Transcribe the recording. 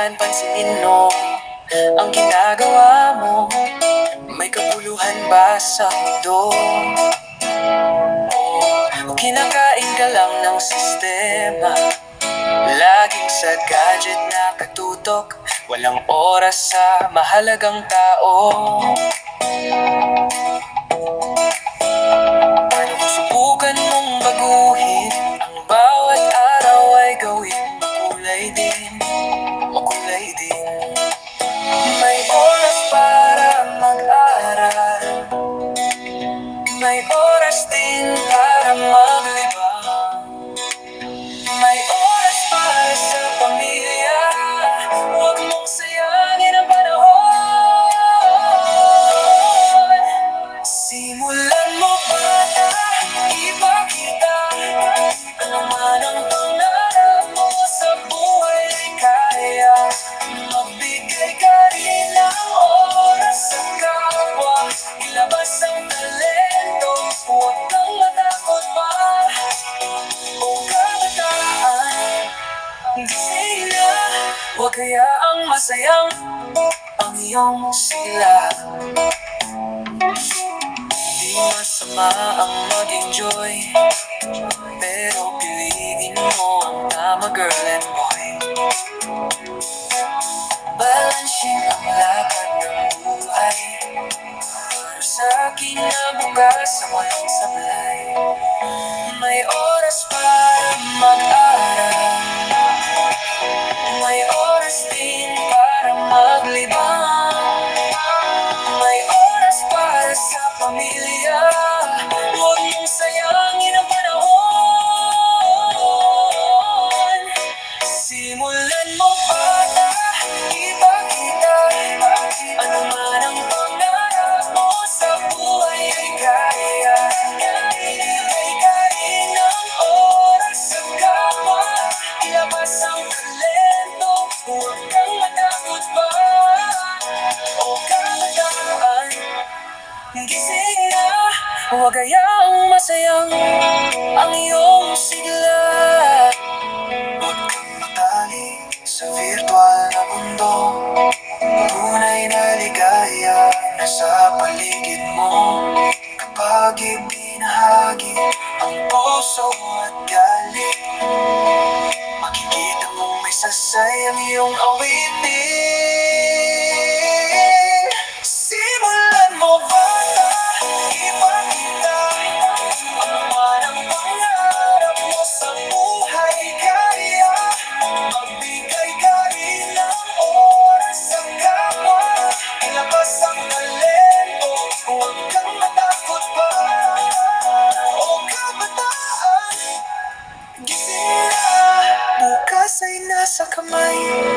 yan pansinin no Ang ginagawa mo. May kabuluhan ba sa mundo? O kinakain ka lang ng sistema? Laging sa gadget nakatutok Walang oras sa mahalagang tao. Subukan mong baguhin? Bawat araw ay gawin Makulay din, kaya ang masayang ang iyong sila. Di masama ang mag-enjoy Pero piliin mo ang tama girl and boy. Balansing ang lakad ng buhay. Para sa akin na bukas sa walang sablay May oras para mag-aral Huwag hayaang masayang Ang iyong sigla. Sa virtual na mundo. Tunay na ligaya Nasa paligid mo. Kapag ibinahagi Ang puso at galit Makikita mo may sasayang iyong awitin like a.